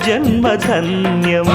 ఓ జన్మధన్యం.